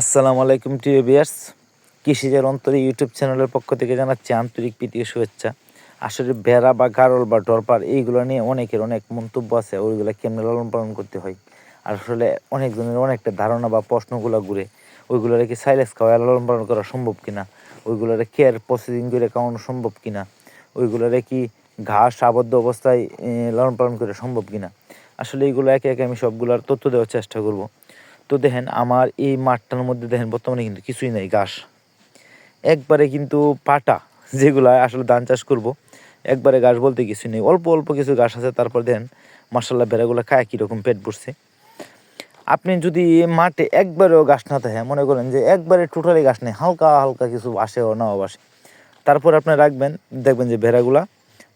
আসসালামু আলাইকুম টিভি বিয়ার্স কৃষিজের অন্তরে ইউটিউব চ্যানেলের পক্ষ থেকে জানাচ্ছি আন্তরিক প্রীতি শুভেচ্ছা। আসলে বেড়া বা গারল বা ডরপার, এইগুলো নিয়ে অনেকের অনেক মন্তব্য আছে, ওইগুলো কেমনে লালন পালন করতে হয়? আসলে অনেকজনের অনেকটা ধারণা বা প্রশ্নগুলো ঘুরে। ওইগুলো রেখে সাইলেন্স খাওয়া লালন পালন করা সম্ভব কিনা? ওইগুলোরে কেয়ার প্রসেসিং করে খাওয়ানো সম্ভব কিনা? ওইগুলোরে কি ঘাস আবদ্ধ অবস্থায় লালন পালন করে সম্ভব কিনা? আসলে এইগুলো একে একে আমি সবগুলোর তথ্য দেওয়ার চেষ্টা করব। তো দেখেন আমার এই মাঠটার মধ্যে দেখেন বর্তমানে কিন্তু কিছুই নাই ঘাস। একবারে কিন্তু পাটা যেগুলা আসলে ধান চাষ করব, একবারে ঘাস বলতে কিছুই নেই। অল্প অল্প কিছু ঘাস আছে, তারপর দেন মার্শাল্লাহ বেড়াগুলো খায় কীরকম পেট ভরছে। আপনি যদি মাঠে একবারেও ঘাস না থাকে, মনে করেন যে একবারে টোটালি ঘাস নেই, হালকা হালকা কিছু আসেও নাও আসে, তারপর আপনি রাখবেন, দেখবেন যে ভেড়াগুলা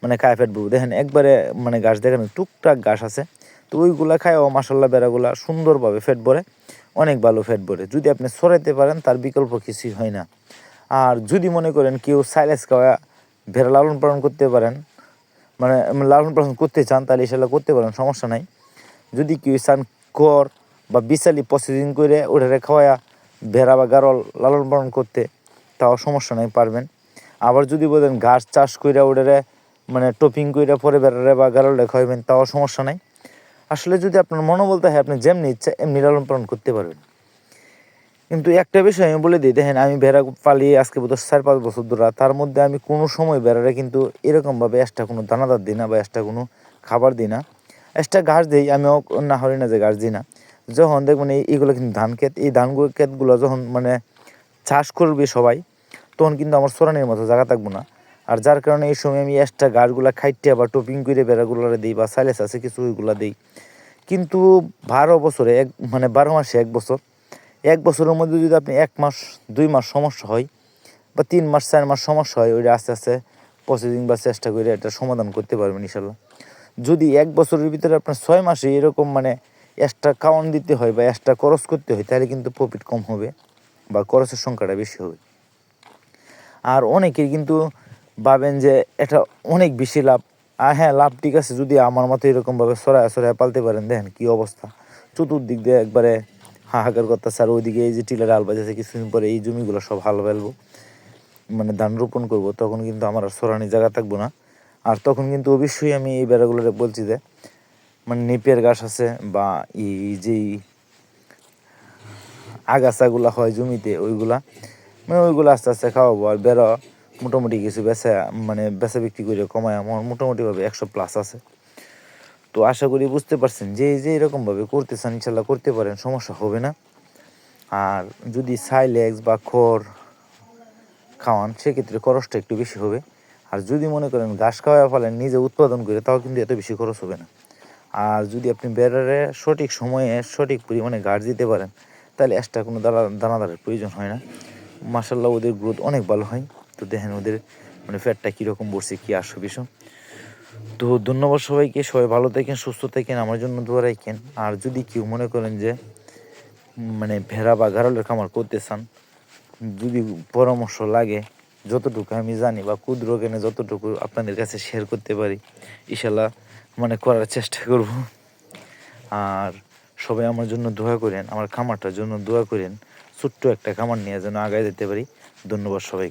মানে খায় ফেট ভরবে। দেখেন একবারে মানে ঘাস দেখেন টুকটাক ঘাস আছে। তো ওইগুলা খায় ও মাসাল্লাহ বেড়াগুলা সুন্দরভাবে ফেট ভরে, অনেক ভালো ফেট ভরে। যদি আপনি সরাইতে পারেন, তার বিকল্প কিছুই হয় না। আর যদি মনে করেন কেউ সাইলেস খাওয়া ভেড়া লালন পালন করতে পারেন মানে লালন পালন করতে চান, তাহলে সেটা করতে পারেন, সমস্যা নাই। যদি কেউ চান কর বা বিশালি প্রসেসিং করে ওটারে খাওয়া ভেড়া বা গারল লালন পালন করতে, তাও সমস্যা নাই, পারবেন। আবার যদি বলেন ঘাস চাষ করে ওটারে মানে টপিং করে পরে বেড়ারে বা গারলে খাওয়াবেন, তাও সমস্যা নাই। আসলে যদি আপনার মনোবল থাকে আপনি যেমনি ইচ্ছা এমনি লালন পালন করতে পারবেন। কিন্তু একটা বিষয় আমি বলে দিই, দেখেন আমি ভেড়া পালিয়ে আজকে বোধ চার পাঁচ বছর ধরে, তার মধ্যে আমি কোনো সময় ভেড়ারে কিন্তু এরকমভাবে একটা কোনো দানাদার দিই না বা একটা কোনো খাবার দিই না। একটা ঘাস দিই আমি না হরি না যে ঘাস দিই না। যখন দেখবেন এই এইগুলো কিন্তু ধান ক্ষেত, এই ধান ক্ষেতগুলো যখন মানে চাষ করবে সবাই, তখন কিন্তু আমার সরানির মতো জায়গা থাকব না। আর যার কারণে এই সময় আমি এক্সট্রা গাছগুলা খাইতে আবার টপিং করে বেড়াগুলো দিই বা সাইলেস আছে কিছু ওইগুলা দিই। কিন্তু বারো বছরে এক মানে বারো মাসে এক বছর, এক বছরের মধ্যে যদি আপনি এক মাস, দুই মাস সমস্যা হয় বা তিন মাস, চার মাস সমস্যা হয়, ওইটা আস্তে আস্তে প্রসেসিং বা চেষ্টা করে এটা সমাধান করতে পারবেন ইনশাল্লাহ যদি এক বছরের ভিতরে আপনার ছয় মাসে এরকম মানে এক্সট্রা কাউন্ট দিতে হয় বা এক্সট্রা খরচ করতে হয়, তাহলে কিন্তু প্রফিট কম হবে বা খরচের সংখ্যাটা বেশি হবে। আর অনেকের কিন্তু ভাবেন যে এটা অনেক বেশি লাভ। আর হ্যাঁ লাভ ঠিক আছে, যদি আমার মতো এরকমভাবে সরায় সরায় পালতে পারেন। দেখেন কী অবস্থা। চতুর্দিক দিয়ে একবারে হাহাকার করতেছে। আর ওইদিকে এই যে টিলার হাল বাজেছে কিছুদিন পরে এই জমিগুলো সব হাল ফেলব। মানে ধান রোপণ করব। তখন কিন্তু আমার আর সরানি জায়গা থাকব না। আর তখন কিন্তু অবশ্যই আমি এই বেড়াগুলো বলছি যে মানে নেপিয়ার গাছ আছে বা এই যেই আগাছাগুলা হয় জমিতে, ওইগুলা মানে ওইগুলো আস্তে আস্তে খাওয়াবো। আর বেড়া মোটামুটি কিছু বেচা মানে বেচা বিক্রি করে কমায় আমার মোটামুটিভাবে একশো প্লাস আছে। তো আশা করি বুঝতে পারছেন, যে যে এরকমভাবে করতে চান ইনশাল্লাহ করতে পারেন, সমস্যা হবে না। আর যদি সাইলেক্স বা খড় খাওয়ান, সেক্ষেত্রে খরচটা একটু বেশি হবে। আর যদি মনে করেন ঘাস খাওয়া ফেলেন নিজে উৎপাদন করে, তাও কিন্তু এত বেশি খরচ হবে না। আর যদি আপনি বেড়ারে সঠিক সময়ে সঠিক পরিমাণে ঘাস দিতে পারেন, তাহলে এক্সট্রা কোনো দানা, দানাদারের প্রয়োজন হয় না। মাসাল্লাহ ওদের গ্রোথ অনেক ভালো হয়। তো দেখেন ওদের মানে ফ্যাটটা কীরকম বসছে কী আসো বিষয়। তো ধন্যবাদ সবাইকে, সবাই ভালো থাকেন, সুস্থ থাকেন, আমার জন্য দোয়া রাখেন। আর যদি কেউ মনে করেন যে মানে ভেড়া বা গারলের খামার করতে চান, যদি পরামর্শ লাগে, যতটুকু আমি জানি বা ক্ষুদ্র জ্ঞানে যতটুকু আপনাদের কাছে শেয়ার করতে পারি ইনশাল্লাহ মানে করার চেষ্টা করব। আর সবাই আমার জন্য দোয়া করেন, আমার খামারটার জন্য দোয়া করেন, ছোট্ট একটা খামার নিয়ে যেন আগায় যেতে পারি। ধন্যবাদ সবাই